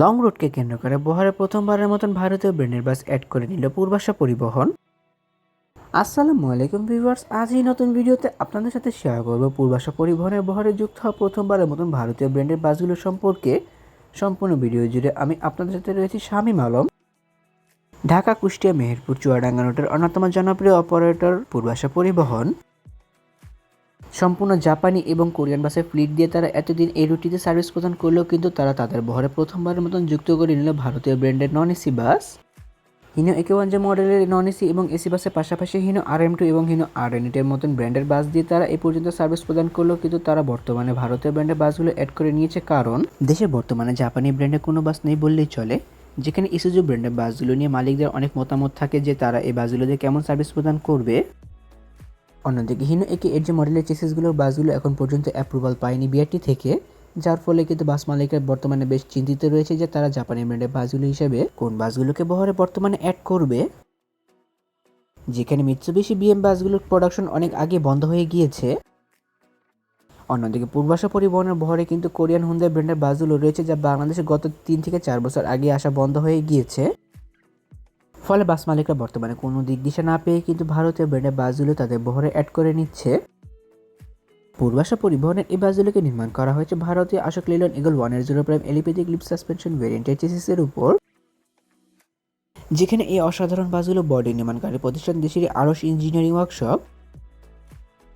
Long রুটকে কেন্দ্র করে বহরে প্রথমবারের মতন ভারতীয় ব্র্যান্ডের বাস অ্যাড করে নিল পূর্বাশা পরিবহন। আসসালামু আলাইকুম ভিউয়ার্স, আজ এই নতুন ভিডিওতে আপনাদের সাথে শেয়ার করব পূর্বাশা পরিবহনের বহরে যুক্ত হওয়া প্রথমবারের মতন ভারতীয় ব্র্যান্ডের বাসগুলো সম্পর্কে। সম্পূর্ণ ভিডিও জুড়ে আমি আপনাদের সাথে রয়েছি শামীম আলম। ঢাকা, কুষ্টিয়া, মেহেরপুর, চুয়াডাঙ্গা রুটের অন্যতম জনপ্রিয় অপারেটর পূর্বাশা পরিবহন। সম্পূর্ণ জাপানি এবং কোরিয়ান বাসের ফ্লিট দিয়ে তারা এতদিন এই রুটিতে সার্ভিস প্রদান করলেও কিন্তু তারা তাদের বহরে প্রথমবারের মতন যুক্ত করে নিল ভারতীয় ব্র্যান্ডের non AC bus. Hino AK one মডেলের নন এসি এবং এসি বাসের পাশাপাশি হিনো আর এম টু এবং হিনো আর এন এর মতন ব্র্যান্ডের বাস দিয়ে তারা এই পর্যন্ত সার্ভিস প্রদান করলেও কিন্তু তারা বর্তমানে ভারতীয় ব্র্যান্ডের বাসগুলো অ্যাড করে নিয়েছে। কারণ দেশে বর্তমানে জাপানি ব্র্যান্ডের কোনো বাস নেই বললেই চলে। যেখানে ইসুজু ব্র্যান্ডের বাসগুলো নিয়ে মালিকদের অনেক মতামত থাকে যে তারা এই বাসগুলো দিয়ে কেমন সার্ভিস প্রদান করবে। অন্যদিকে হিনো একে এর যে মডেলের চেসিসগুলো বাসগুলো এখন পর্যন্ত অ্যাপ্রুভাল পায়নি বিআরটি থেকে, যার ফলে কিন্তু বাস মালিকরা বর্তমানে বেশ চিন্তিত রয়েছে যে তারা জাপানি ব্র্যান্ডের বাসগুলো হিসেবে কোন বাসগুলোকে বহরে বর্তমানে অ্যাড করবে। যেখানে মিৎসুবিশি বিএম বাসগুলোর প্রোডাকশন অনেক আগে বন্ধ হয়ে গিয়েছে। অন্যদিকে পূর্বাশা পরিবহনের বহরে কিন্তু কোরিয়ান হুন্দাই ব্র্যান্ডের বাসগুলো রয়েছে যা বাংলাদেশে গত তিন থেকে চার বছর আগে আসা বন্ধ হয়ে গিয়েছে। ফলে বাস মালিকরা বর্তমানে কোনো দিক দিশা না পেয়ে কিন্তু ভারতীয় ব্র্যান্ডের বাসগুলো তাদের বহরে অ্যাড করে নিচ্ছে। পূর্বাশা পরিবহনের এই বাসগুলোকে নির্মাণ করা হয়েছে ভারতীয় অশোক লিলন ইগল ওয়ানের zero prime elliptic leaf suspension ভেরিয়েন্টের চেসিসের উপর। যেখানে এই অসাধারণ বাসগুলো বডি নির্মাণকারী প্রতিষ্ঠান দেশের আরস ইঞ্জিনিয়ারিং ওয়ার্কশপ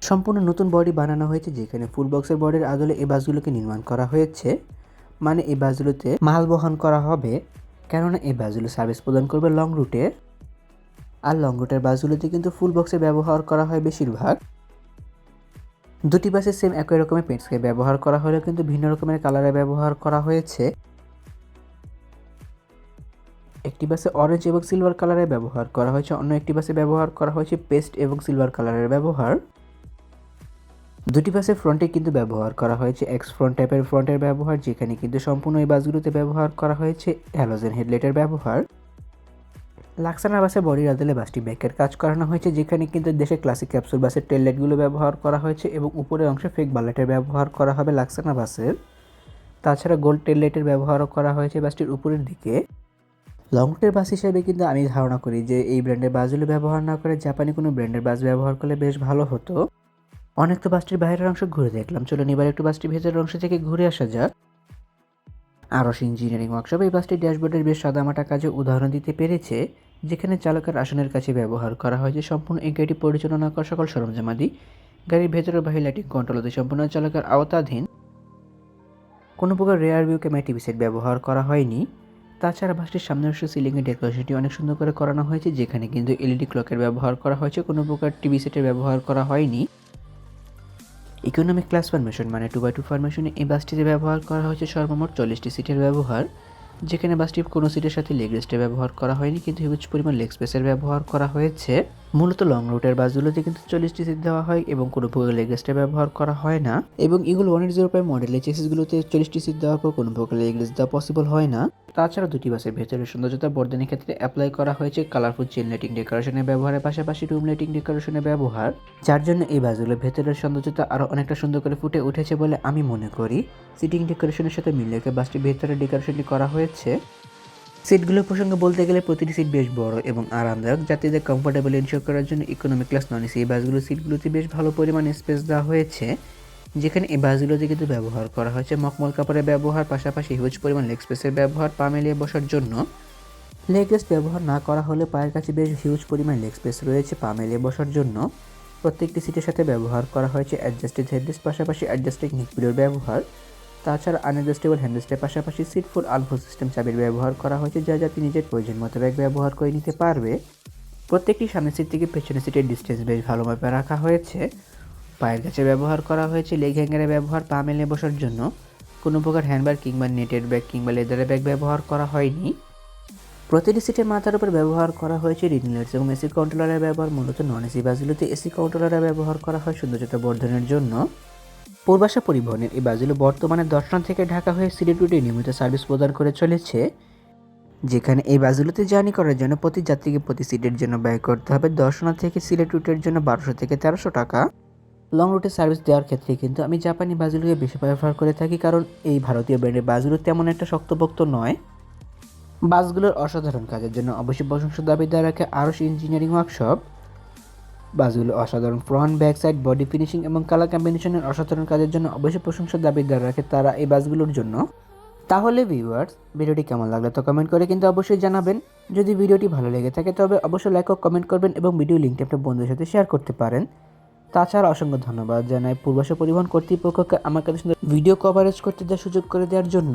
সম্পূর্ণ নতুন বডি বানানো হয়েছে, যেখানে ফুল বক্সের বডির আদলে এই বাসগুলোকে নির্মাণ করা হয়েছে। মানে এই বাসগুলোতে মাল বহন করা হবে। কেননা এই বাসগুলো সার্ভিস প্রদান করবে লং রুটে আর লং রুটের বাসগুলোতে কিন্তু ফুল বক্সে ব্যবহার করা হয় বেশিরভাগ। দুটি বাসে সেম একই রকমের পেন্ট স্কেপ ব্যবহার করা হলেও কিন্তু ভিন্ন রকমের কালারে ব্যবহার করা হয়েছে। একটি বাসে অরেঞ্জ এবং সিলভার কালারের ব্যবহার করা হয়েছে, অন্য একটি বাসে ব্যবহার করা হয়েছে পেস্ট এবং সিলভার কালারের ব্যবহার। দুটি বাসের ফ্রন্টে কিন্তু ব্যবহার করা হয়েছে এক্স ফ্রন্ট টাইপের ফ্রন্টের ব্যবহার, যেখানে কিন্তু সম্পূর্ণ এই বাসগুলোতে ব্যবহার করা হয়েছে হ্যালোজেন হেডলাইটের ব্যবহার। লাক্সানা বাসে বডির আদলে বাসটি ব্যাকের কাজ করানো হয়েছে, যেখানে কিন্তু দেশে ক্লাসিক ক্যাপসুল বাসের টেল লাইটগুলো ব্যবহার করা হয়েছে এবং উপরের অংশে ফেক বালেটের ব্যবহার করা হবে লাক্সানা বাসের। তাছাড়া গোল্ড টেল লাইটের ব্যবহারও করা হয়েছে বাসটির উপরের দিকে। লং রুটের বাস হিসেবে কিন্তু আমি ধারণা করি যে এই ব্র্যান্ডের বাসগুলো ব্যবহার না করে জাপানি কোনো ব্র্যান্ডের বাস ব্যবহার করলে বেশ ভালো হতো। অনেক তো বাসটির বাইরের অংশ ঘুরে দেখলাম। চলুন এবার একটু বাসটির ভেতরের অংশ থেকে ঘুরে আসা যাক। আরস ইঞ্জিনিয়ারিং ওয়ার্কশপ এই বাসটি ড্যাশবোর্ডের বেশ সাদামাটা কাজে উদাহরণ দিতে পেরেছে, যেখানে চালকের আসনের কাছে ব্যবহার করা হয়েছে সম্পূর্ণ এই গাড়ি পরিচালনা করা সকল সরঞ্জামাদি। গাড়ির ভেতরের বাহির লাইটিং কন্ট্রোল হতে সম্পূর্ণ চালকের আওতাধীন। কোনো প্রকার rear view camera TV set ব্যবহার করা হয়নি। তাছাড়া বাসটির সামনে অংশ সিলিংয়ের ডেকোরেশনটি অনেক সুন্দর করে করানো হয়েছে, যেখানে কিন্তু এলইডি ক্লকের ব্যবহার করা হয়েছে, কোনো প্রকার টিভি সেটের ব্যবহার করা হয়নি। ইকোনমিক ক্লাস ফরমেশন মানে টু বাই টু ফরমেশনে এই বাসটিতে ব্যবহার করা হয়েছে সর্বমোট চল্লিশটি সিটের ব্যবহার। যেখানে বাসটির কোনো সিটের সাথে লেগ রেস্টের ব্যবহার করা হয়নি, কিন্তু হিউজ পরিমাণ লেগ স্পেসের ব্যবহার করা হয়েছে। মূলত লং রুটের বাসগুলোতে কিন্তু চল্লিশটি সিট দেওয়া হয় এবং কোনো প্রকার লেগ রেস্টের ব্যবহার করা হয় না। এবং ইগুলো ওয়ান জিরো ফাইভ মডেলের চেসিসগুলোতে চল্লিশটি সিট দেওয়ার পর কোনো প্রকার লেগ রেস্ট দেওয়া পসিবল হয় না। তাছাড়া দুটি বাসের ভেতরের সৌন্দর্যতা বর্ধনের ক্ষেত্রে অ্যাপ্লাই করা হয়েছে কালারফুল চেন লাইটিং ডেকোরেশনের ব্যবহারের পাশাপাশি রুম লাইটিং ডেকোরেশনের ব্যবহার। যার জন্য এই বাসগুলোর ভেতরের সৌন্দর্যতা আরও অনেকটা সুন্দর করে ফুটে উঠেছে বলে আমি মনে করি। সিটিং ডেকোরেশনের সাথে মিল রেখে বাসটির ভেতরে ডেকোরেশনটি করা হয়েছে। সিটগুলোর প্রসঙ্গে বলতে গেলে প্রতিটি সিট বেশ বড় এবং আরামদায়ক। যাত্রীদের কমফোর্টেবল এনশোর করার জন্য ইকোনমিক ক্লাস নন এসি এই বাসগুলোর সিটগুলোতে বেশ ভালো পরিমাণ স্পেস দেওয়া হয়েছে, যেখানে এই বাসগুলোতে কিন্তু ব্যবহার করা হয়েছে। মকমল কাপড়ের ব্যবহার, পাশাপাশি হিউজ পরিমাণ লেগ স্পেসের ব্যবহার, পা মেলিয়ে বসার জন্য। লেগ রেস্ট ব্যবহার না করা হলে পায়ের কাছে বেশ হিউজ পরিমাণ লেগ স্পেস রয়েছে পা মেলিয়ে বসার জন্য। প্রত্যেকটি সিটের সাথে ব্যবহার করা হয়েছে অ্যাডজাস্টেড হেডরেস্ট পাশাপাশি অ্যাডজাস্টেড নিকপিলোর ব্যবহার। তাছাড়া আনএডজাস্টেবল হ্যান্ডরেস্টের পাশাপাশি সিট ফুল আলফো সিস্টেম চাবির ব্যবহার করা হয়েছে, যা যাতে নিজের প্রয়োজন মোতাবেক ব্যবহার করে নিতে পারবে। প্রত্যেকটি সামনের সিট থেকে পেছনের সিটের ডিস্টেন্স বেশ ভালোভাবে রাখা হয়েছে। পায়ের কাছে ব্যবহার করা হয়েছে লেগ হ্যাঙ্গারের ব্যবহার পা মেলে বসার জন্য। কোনো প্রকার হ্যান্ডব্যাগ কিংবা নেটের ব্যাগ কিংবা লেদারের ব্যাগ ব্যবহার করা হয়নি। প্রতিটি সিটের মাথার উপর ব্যবহার করা হয়েছে রিডিং লাইটস এবং এসি কন্ট্রোলারের ব্যবহার মূলত নন এসি বাসগুলোতে এসি কন্ট্রোলারের ব্যবহার করা হয় সৌন্দর্যতা বর্ধনের জন্য। পূর্বাশা পরিবহনের এই বাসগুলো বর্তমানে দর্শন থেকে ঢাকা হয়ে সিলেট রুটে নিয়মিত সার্ভিস প্রদান করে চলেছে, যেখানে এই বাসগুলোতে জার্নি করার জন্য প্রতি যাত্রীকে প্রতি সিটের জন্য ব্যয় করতে হবে দর্শনা থেকে সিলেট রুটের জন্য বারোশো থেকে তেরোশো টাকা। লং রুটে সার্ভিস দেওয়ার ক্ষেত্রে কিন্তু আমি জাপানি বাসগুলোকে বেশি প্রেফার করে থাকি, কারণ এই ভারতীয় ব্র্যান্ডের বাসগুলো তেমন একটা শক্তপোক্ত নয়। বাসগুলোর অসাধারণ কাজের জন্য অবশ্যই প্রশংসা দাবিদার রাখে আরস ইঞ্জিনিয়ারিং ওয়ার্কশপ বাসগুলো অসাধারণ front back side body finishing এবং কালার কম্বিনেশনের অসাধারণ কাজের জন্য অবশ্যই প্রশংসা দাবিদার রাখে তারা এই বাসগুলোর জন্য। তাহলে ভিউয়ার্স ভিডিওটি কেমন লাগল তো কমেন্ট করে কিন্তু অবশ্যই জানাবেন। যদি ভিডিওটি ভালো লেগে থাকে তবে অবশ্যই লাইক ও কমেন্ট করবেন এবং ভিডিও লিঙ্কটি আপনার বন্ধুদের সাথে শেয়ার করতে পারেন। তাছাড়া অসংখ্য ধন্যবাদ জানাই পূর্বাশা পরিবহন কর্তৃপক্ষকে আমার কাছে ভিডিও কভারেজ করতে দেওয়ার সুযোগ করে দেওয়ার জন্য।